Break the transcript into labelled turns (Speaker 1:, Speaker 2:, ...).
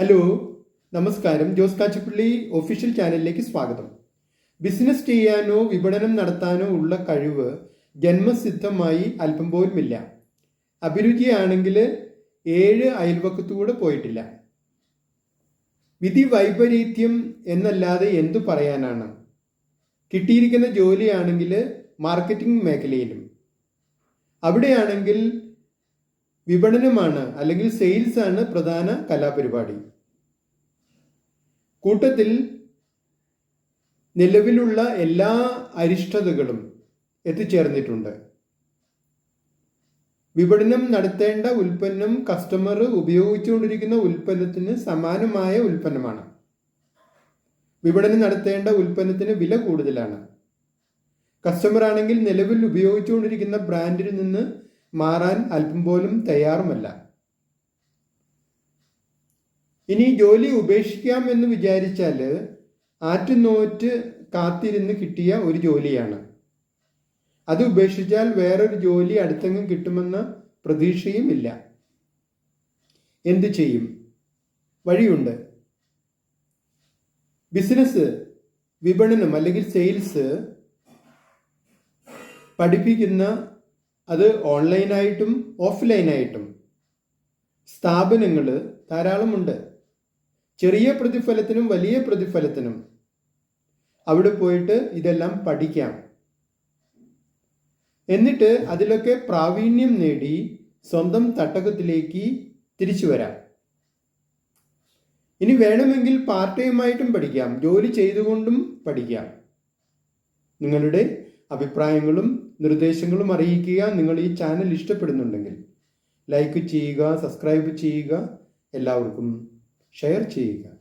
Speaker 1: Hello നമസ്കാരം. Jose Kachappilly official ചാനലിലേക്ക് സ്വാഗതം. ബിസിനസ് ചെയ്യാനോ വിപണനം നടത്താനോ ഉള്ള കഴിവ് ജന്മസിദ്ധമായി അല്പം പോലുമില്ല. അഭിരുചിയാണെങ്കിൽ ഏഴ് അയൽവക്കത്തൂടെ പോയിട്ടില്ല. വിധി വൈപരീത്യം എന്നല്ലാതെ എന്തു പറയാനാണ്? കിട്ടിയിരിക്കുന്ന ജോലിയാണെങ്കിൽ മാർക്കറ്റിംഗ് മേഖലയിലും. അവിടെയാണെങ്കിൽ വിപണനമാണ് അല്ലെങ്കിൽ സെയിൽസ് ആണ് പ്രധാന കലാപരിപാടി. കൂട്ടത്തിൽ നിലവിലുള്ള എല്ലാ അരിഷ്ടതകളും എത്തിച്ചേർന്നിട്ടുണ്ട്. വിപണനം നടത്തേണ്ട ഉൽപ്പന്നം കസ്റ്റമർ ഉപയോഗിച്ചുകൊണ്ടിരിക്കുന്ന ഉൽപ്പന്നത്തിന് സമാനമായ ഉൽപ്പന്നമാണ്. വിപണനം നടത്തേണ്ട ഉൽപ്പന്നത്തിന് വില കൂടുതലാണ്. കസ്റ്റമർ ആണെങ്കിൽ നിലവിൽ ഉപയോഗിച്ചുകൊണ്ടിരിക്കുന്ന ബ്രാൻഡിൽ നിന്ന് മാറാൻ അല്പം പോലും തയ്യാറുമല്ല. ഇനി ജോലി ഉപേക്ഷിക്കാം എന്ന് വിചാരിച്ചാൽ ആറ്റുനോറ്റ് കാത്തിരുന്ന് കിട്ടിയ ഒരു ജോലിയാണ്. അത് ഉപേക്ഷിച്ചാൽ വേറൊരു ജോലി അടുത്തെങ്ങും കിട്ടുമെന്ന പ്രതീക്ഷയും ഇല്ല. എന്ത് ചെയ്യും? വഴിയുണ്ട്. ബിസിനസ് വിപണനം അല്ലെങ്കിൽ സെയിൽസ് പഠിപ്പിക്കുന്ന അത് ഓൺലൈനായിട്ടും ഓഫ്ലൈനായിട്ടും സ്ഥാപനങ്ങൾ ധാരാളമുണ്ട്. ചെറിയ പ്രതിഫലത്തിനും വലിയ പ്രതിഫലത്തിനും അവിടെ പോയിട്ട് ഇതെല്ലാം പഠിക്കാം. എന്നിട്ട് അതിലൊക്കെ പ്രാവീണ്യം നേടി സ്വന്തം തട്ടകത്തിലേക്ക് തിരിച്ചു വരാം. ഇനി വേണമെങ്കിൽ പാർട്ട് ടൈമായിട്ടും പഠിക്കാം. ജോലി ചെയ്തുകൊണ്ടും പഠിക്കാം. നിങ്ങളുടെ അഭിപ്രായങ്ങളും നിർദ്ദേശങ്ങളും അറിയിക്കുക നിങ്ങൾ ഈ ചാനൽ ഇഷ്ടപ്പെടുന്നുണ്ടെങ്കിൽ ലൈക്ക് ചെയ്യുക സബ്സ്ക്രൈബ് ചെയ്യുക എല്ലാവർക്കും ഷെയർ ചെയ്യുക.